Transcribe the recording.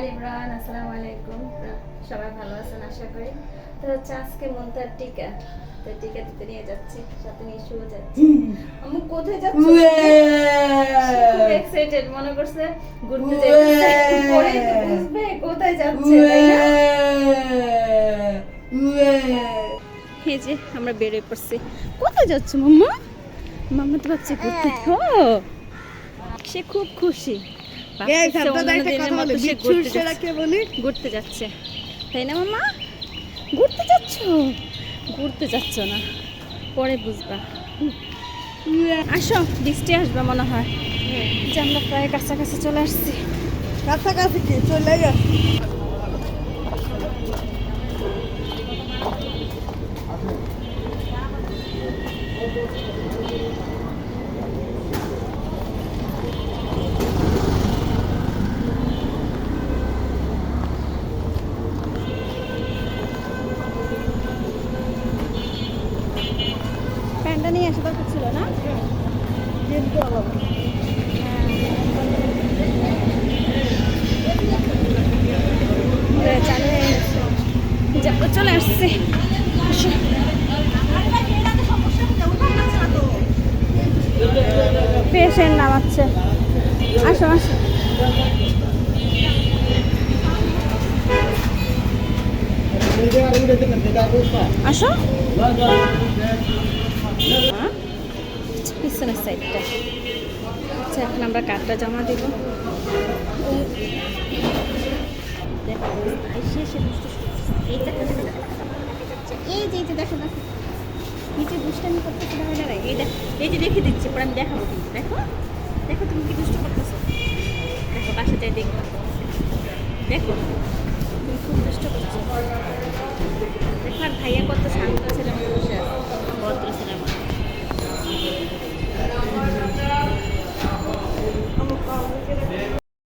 High Imran আসসালামু আলাইকুম। সবাই ভালো আছেন আশা করি? তো হচ্ছে আজকে মন্তার টিকা। তো টিকা দিতে নিয়ে যাচ্ছি সাথে নিয়ে শুয়ে যাচ্ছি। আম্মু কোথায় যাচ্ছ? খুব এক্সাইটেড মনে করছে ঘুরতে যাচ্ছে পরে বুঝবে কোথায় যাচ্ছে এই যে আমরা বেরিয়ে পড়ছি। কোথায় যাচ্ছ মাম্মা? মাম্মা তো ভাবছে ঘুরতে। সে খুব খুশি। ঘুরতে যাচ্ছে। তাই না মামা ঘুরতে যাচ্ছ? ঘুরতে যাচ্ছ না পরে বুঝবা। আসো। বৃষ্টি আসবে মনে হয়। যে আমরা প্রায় কাছাকাছি চলে আসছি। কাছাকাছি চলে গেছে প্যান্টটা নিয়ে আসা দরকার ছিল না? হ্যাঁ, চালু আসছি। আসো। পেশেন্ট নামাচ্ছে। আসো আসো। আসো? পিছনের সাইডটা আচ্ছা এখন আমরা কার্ডটা জমা দিব। দেখো, এই দেখো, দেখো, দেখো, দেখো, দেখো, যে যে দেখো দেখো এই দেখ দেখে পরে আমি দেখো। দেখো তুমি কি দুষ্ট করতেছো। দেখো বাসা যাই দেখব দেখো তুমি খুব দুষ্ট করছ দেখো আর ভাইয়া কত শান্ত মতো